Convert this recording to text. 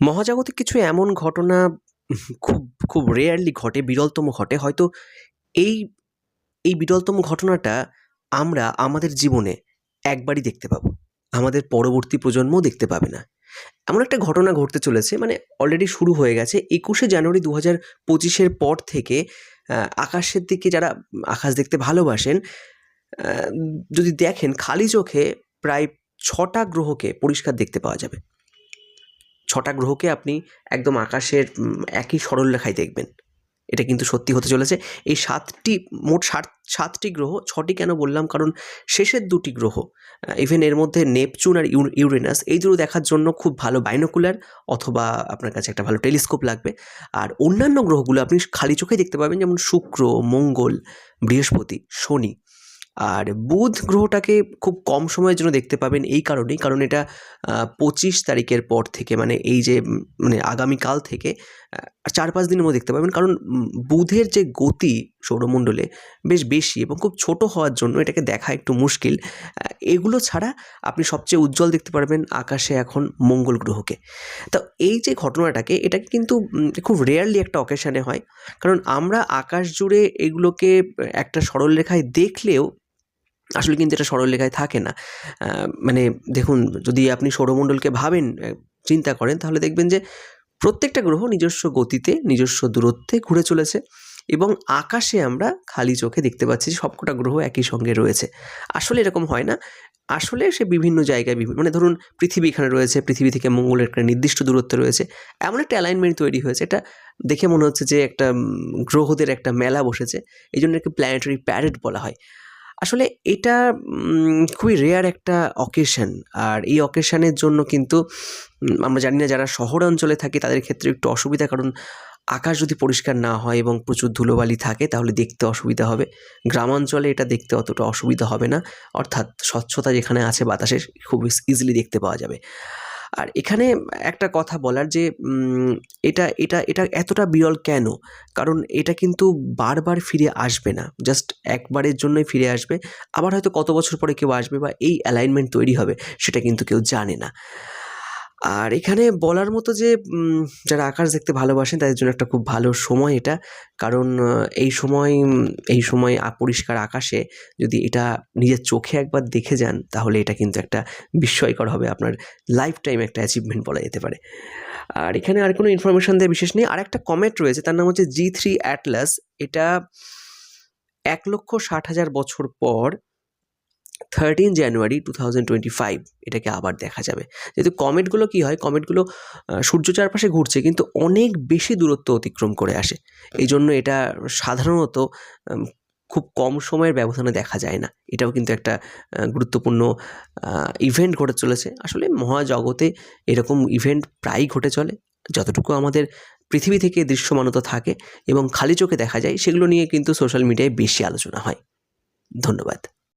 মহাজাগতিক কিছু এমন ঘটনা খুব খুব রেয়ারলি ঘটে, বিরলতম ঘটে। হয়তো এই এই বিরলতম ঘটনাটা আমরা আমাদের জীবনে একবারই দেখতে পাবো। আমাদের পরবর্তী প্রজন্মও দেখতে পাবে না। এমন একটা ঘটনা ঘটতে চলেছে মানে অলরেডি শুরু হয়ে গেছে। একুশে জানুয়ারি দু হাজার পঁচিশের পর থেকে আকাশের দিকে যারা, আকাশ দেখতে ভালোবাসেন যদি দেখেন, খালি চোখে প্রায় ছটা গ্রহকে পরিষ্কার দেখতে পাওয়া যাবে। ছটা গ্রহকে আপনি একদম আকাশের একই সরলরেখায় দেখবেন। এটা কিন্তু সত্যি হতে চলেছে। এই সাতটি, মোট সাত, সাতটি গ্রহ, ছটি কেন বললাম? কারণ শেষের দুটি গ্রহ ইভেন এর মধ্যে নেপচুন আর ইউ- ইউরেনাস, এই দুটো দেখার জন্য খুব ভালো বাইনোকুলার অথবা আপনার কাছে একটা ভালো টেলিস্কোপ লাগবে। আর অন্যান্য গ্রহগুলো আপনি খালি চোখে দেখতে পাবেন, যেমন শুক্র, মঙ্গল, বৃহস্পতি, শনি। আর বুধ গ্রহটাকে খুব কম সময়ের জন্য দেখতে পাবেন এই কারণেই, কারণ এটা পঁচিশ তারিখের পর থেকে মানে এই যে মানে আগামীকাল থেকে চার পাঁচ দিনের মধ্যে দেখতে পাবেন। কারণ বুধের যে গতি সৌরমণ্ডলে বেশ বেশি এবং খুব ছোট হওয়ার জন্য এটাকে দেখা একটু মুশকিল। এগুলো ছাড়া আপনি সবচেয়ে উজ্জ্বল দেখতে পারবেন আকাশে এখন মঙ্গল গ্রহকে। তো এই যে ঘটনাটাকে, এটাকে কিন্তু খুব রেয়ারলি একটা অকেশানে হয়। কারণ আমরা আকাশ জুড়ে এগুলোকে, একটা সরলরেখায় দেখলেও আসলে কিন্তু এটা সরলরেখায় থাকে না। মানে দেখুন, যদি আপনি সৌরমণ্ডলকে ভাবেন চিন্তা করেন, তাহলে দেখবেন যে প্রত্যেকটা গ্রহ নিজস্ব গতিতে, নিজস্ব দূরত্বে ঘুরে চলেছে এবং আকাশে আমরা খালি চোখে দেখতে পাচ্ছি সবকটা গ্রহ একই সঙ্গে রয়েছে। আসলে এরকম হয় না। আসলে সে বিভিন্ন জায়গায় বিভিন্ন মানে ধরুন, পৃথিবী এখানে রয়েছে, পৃথিবী থেকে মঙ্গলের একটা নির্দিষ্ট দূরত্ব রয়েছে। এমন একটা অ্যালাইনমেন্ট তৈরি হয়েছে। এটা দেখে মনে হচ্ছে যে একটা গ্রহদের একটা মেলা বসেছে। এই জন্য একে প্ল্যানেটারি প্যারেড বলা হয়। আসলে এটা খুবই রেয়ার একটা অকেশন আর এই অকেশনের জন্য কিন্তু আমরা জানি না যারা শহর অঞ্চলে থাকে তাদের ক্ষেত্রে একটু অসুবিধা কারণ আকাশ যদি পরিষ্কার না হয় এবং প্রচুর ধুলোবালি থাকে তাহলে দেখতে অসুবিধা হবে। গ্রামাঞ্চলে এটা দেখতে অতটা অসুবিধা হবে না। অর্থাৎ স্বচ্ছতা যেখানে আছে বাতাসে খুব ইজিলি দেখতে পাওয়া যাবে। আর এখানে একটা কথা বলার যে এটা এটা এটা এতটা বিরল কেন? কারণ এটা কিন্তু বারবার ফিরে আসবে না। জাস্ট একবারের জন্যই ফিরে আসবে। আবার হয়তো কত বছর পরে কেউ আসবে বা এই অ্যালাইনমেন্ট তৈরি হবে, সেটা কিন্তু কেউ জানে না। আর এখানে বলার মতো যে যারা আকাশ দেখতে ভালোবাসেন, তাদের জন্য একটা খুব ভালো সময় এটা। কারণ এই সময় এই সময় পরিষ্কার আকাশে যদি এটা নিজের চোখে একবার দেখে যান, তাহলে এটা কিন্তু একটা বিস্ময়কর হবে, আপনার লাইফ টাইম একটা অ্যাচিভমেন্ট বলা যেতে পারে। আর এখানে আর কোনো ইনফরমেশান দেওয়া বিশেষ নেই। আর একটা কমেট রয়েছে, তার নাম হচ্ছে জি থ্রি অ্যাটলাস এটা এক লক্ষ ষাট হাজার বছর পর thirteen January two thousand twenty five এটাকে আবার দেখা যাবে। যেহেতু কমেটগুলো কী হয়, কমেটগুলো সূর্য চারপাশে ঘুরছে, কিন্তু অনেক বেশি দূরত্ব অতিক্রম করে আসে। এই জন্য এটা সাধারণত খুব কম সময়ের ব্যবধানে দেখা যায় না। এটাও কিন্তু একটা গুরুত্বপূর্ণ ইভেন্ট ঘটে চলেছে। আসলে মহাজগতে এরকম ইভেন্ট প্রায়ই ঘটে চলে, যতটুকু আমাদের পৃথিবী থেকে দৃশ্যমানতা থাকে এবং খালি চোখে দেখা যায়, সেগুলো নিয়ে কিন্তু সোশ্যাল মিডিয়ায় বেশি আলোচনা হয়। ধন্যবাদ।